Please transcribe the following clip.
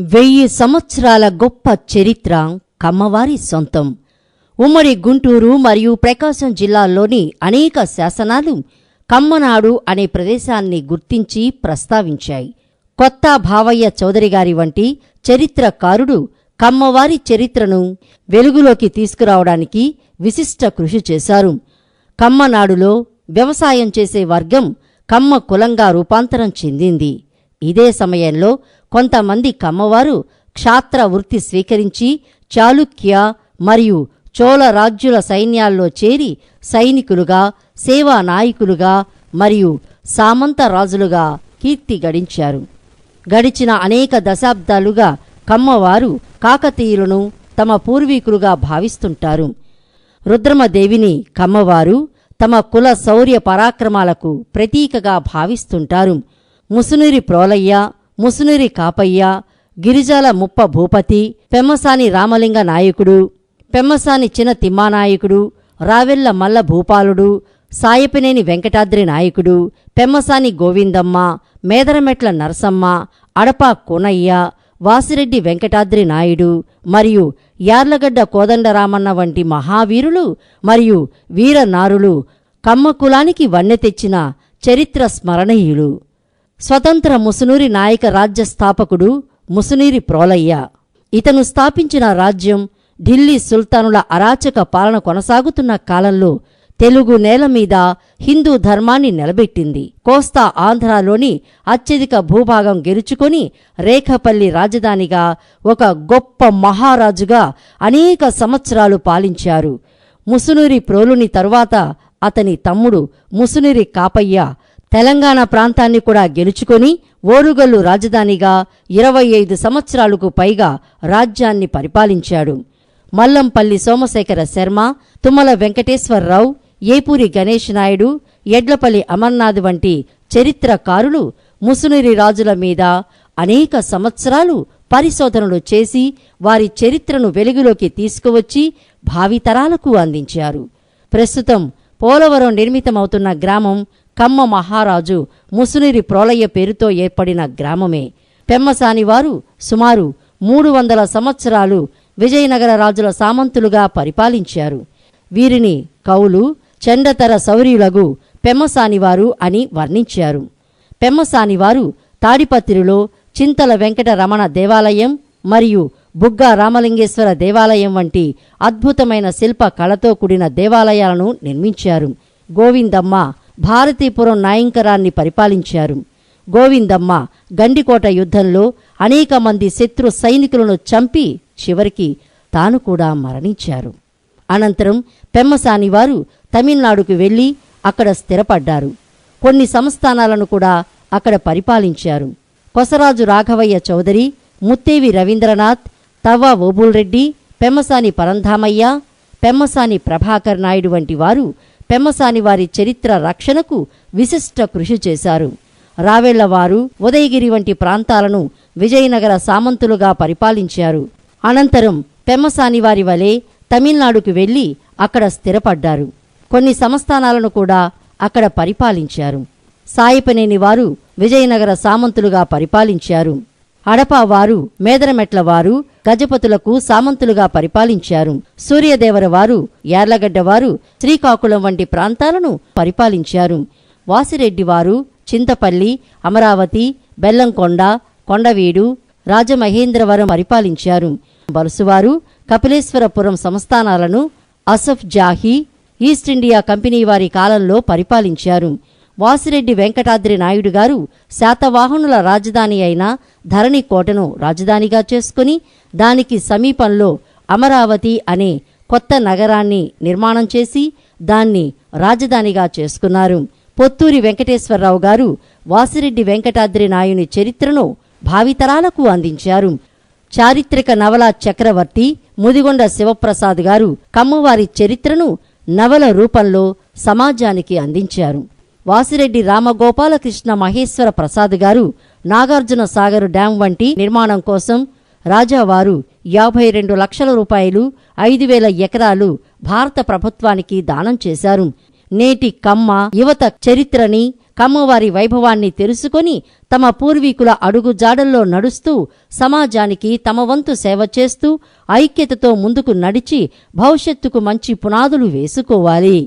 వెయ్యి సంవత్సరాల గొప్ప చరిత్ర కమ్మవారి సొంతం. ఉమ్మడి గుంటూరు మరియు ప్రకాశం జిల్లాల్లోని అనేక శాసనాలు కమ్మనాడు అనే ప్రదేశాన్ని గుర్తించి ప్రస్తావించాయి. కొత్త భావయ్య చౌదరి గారి వంటి చరిత్రకారుడు కమ్మవారి చరిత్రను వెలుగులోకి తీసుకురావడానికి విశిష్ట కృషి చేశారు. కమ్మనాడులో వ్యవసాయం చేసే వర్గం కమ్మ కులంగా రూపాంతరం చెందింది. ఇదే సమయంలో కొంతమంది కమ్మవారు క్షాత్ర వృత్తి స్వీకరించి చాళుక్య మరియు చోళ రాజ్యుల సైన్యాల్లో చేరి సైనికులుగా సేవా నాయకులుగా మరియు సామంత రాజులుగా కీర్తి గడించారు. గడిచిన అనేక దశాబ్దాలుగా కమ్మవారు కాకతీయులను తమ పూర్వీకులుగా భావిస్తుంటారు. రుద్రమదేవిని కమ్మవారు తమ కుల శౌర్య పరాక్రమాలకు ప్రతీకగా భావిస్తుంటారు. ముసునూరి ప్రోలయ్య ముసునూరి కాపయ్య గిరిజాల ముప్ప భూపతి పెమ్మసాని రామలింగ నాయకుడు పెమ్మసాని చిన తిమ్మానాయకుడు రావెల్ల మల్ల భూపాలుడు సాయపినేని వెంకటాద్రి నాయకుడు పెమ్మసాని గోవిందమ్మ మేదరమెట్ల నరసమ్మ అడపా కోనయ్య వాసిరెడ్డి వెంకటాద్రి నాయుడు మరియు యార్లగడ్డ కోదండరామన్న వంటి మహావీరులు మరియు వీరనారులు కమ్మ కులానికి వన్నె తెచ్చిన చరిత్ర స్మరణీయులు. స్వతంత్ర ముసునూరి నాయక రాజ్య స్థాపకుడు ముసునీరి ప్రోలయ్య. ఇతను స్థాపించిన రాజ్యం ఢిల్లీ సుల్తానుల అరాచక పాలన కొనసాగుతున్న కాలంలో తెలుగు నేల మీద హిందూ ధర్మాన్ని నిలబెట్టింది. కోస్తా ఆంధ్రాలోని అత్యధిక భూభాగం గెలుచుకొని రేఖపల్లి రాజధానిగా ఒక గొప్ప మహారాజుగా అనేక సంవత్సరాలు పాలించారు. ముసునూరి ప్రోలుని తరువాత అతని తమ్ముడు ముసునూరి కాపయ్య తెలంగాణ ప్రాంతాన్ని కూడా గెలుచుకొని ఓరుగల్లు రాజధానిగా ఇరవై ఐదు సంవత్సరాలకు పైగా రాజ్యాన్ని పరిపాలించాడు. మల్లంపల్లి సోమశేఖర శర్మ తుమ్మల వెంకటేశ్వరరావు ఏపూరి గణేష్ నాయుడు ఎడ్లపల్లి అమర్నాథ్ వంటి చరిత్రకారులు ముసునిరి రాజుల మీద అనేక సంవత్సరాలు పరిశోధనలు చేసి వారి చరిత్రను వెలుగులోకి తీసుకువచ్చి భావితరాలకు అందించారు. ప్రస్తుతం పోలవరం నిర్మితమవుతున్న గ్రామం కమ్మ మహారాజు ముసునిరి ప్రోలయ్య పేరుతో ఏర్పడిన గ్రామమే. పెమ్మసాని వారు సుమారు మూడు వందల సంవత్సరాలు విజయనగర రాజుల సామంతులుగా పరిపాలించారు. వీరిని కౌలు చండతర శౌర్యులగు పెమ్మసానివారు అని వర్ణించారు. పెమ్మసానివారు తాడిపత్రిలో చింతల వెంకట రమణ దేవాలయం మరియు బుగ్గ రామలింగేశ్వర దేవాలయం వంటి అద్భుతమైన శిల్ప కళతో కూడిన దేవాలయాలను నిర్మించారు. గోవిందమ్మ భారతీపురం నాయంకరాన్ని పరిపాలించారు. గోవిందమ్మ గండికోట యుద్ధంలో అనేక మంది శత్రు సైనికులను చంపి చివరికి తాను కూడా మరణించారు. అనంతరం పెమ్మసాని వారు తమిళనాడుకు వెళ్ళి అక్కడ స్థిరపడ్డారు. కొన్ని సంస్థానాలను కూడా అక్కడ పరిపాలించారు. కొసరాజు రాఘవయ్య చౌదరి ముత్తేవి రవీంద్రనాథ్ తవ్వ ఓబుల్రెడ్డి పెమ్మసాని పరంధామయ్య పెమ్మసాని ప్రభాకర్ నాయుడు వంటి వారు పెమ్మసాని వారి చరిత్ర రక్షణకు విశిష్ట కృషి చేశారు. రావెళ్ళవారు ఉదయగిరి వంటి ప్రాంతాలను విజయనగర సామంతులుగా పరిపాలించారు. అనంతరం పెమ్మసాని వారి వలె తమిళనాడుకు వెళ్ళి అక్కడ స్థిరపడ్డారు. కొన్ని సంస్థానాలను కూడా అక్కడ పరిపాలించారు. సాయిపనేని వారు విజయనగర సామంతులుగా పరిపాలించారు. అడపావారు వారు గజపతులకు సామంతులుగా పరిపాలించారు. సూర్యదేవరవారు యార్లగడ్డవారు శ్రీకాకుళం వంటి ప్రాంతాలను పరిపాలించారు. వాసిరెడ్డి వారు చింతపల్లి అమరావతి బెల్లంకొండ కొండవీడు రాజమహేంద్రవరం పరిపాలించారు. బలుసువారు Kapileswarapuram సంస్థానాలను Asaf Jahi East India company వారి కాలంలో పరిపాలించారు. వాసిరెడ్డి వెంకటాద్రి నాయుడు గారు శాతవాహనుల రాజధాని అయిన ధరణి కోటను రాజధానిగా చేసుకుని దానికి సమీపంలో అమరావతి అనే కొత్త నగరాన్ని నిర్మాణం చేసి దాన్ని రాజధానిగా చేసుకున్నారు. పొత్తూరి వెంకటేశ్వరరావు గారు వాసిరెడ్డి వెంకటాద్రి నాయుని చరిత్రను భావితరాలకు అందించారు. చారిత్రక నవల చక్రవర్తి ముదిగొండ శివప్రసాద్ గారు కమ్మవారి చరిత్రను నవల రూపంలో సమాజానికి అందించారు. వాసిరెడ్డి రామగోపాలకృష్ణ మహేశ్వర ప్రసాద్ గారు నాగార్జున సాగర్ డ్యాం వంటి నిర్మాణం కోసం రాజావారు యాభై రెండు లక్షల రూపాయలు ఐదు వేల ఎకరాలు భారత ప్రభుత్వానికి దానం చేశారు. నేటి కమ్మ యువత చరిత్రని కమ్మవారి వైభవాన్ని తెలుసుకొని తమ పూర్వీకుల అడుగుజాడల్లో నడుస్తూ సమాజానికి తమ వంతు సేవ చేస్తూ ఐక్యతతో ముందుకు నడిచి భవిష్యత్తుకు మంచి పునాదులు వేసుకోవాలి.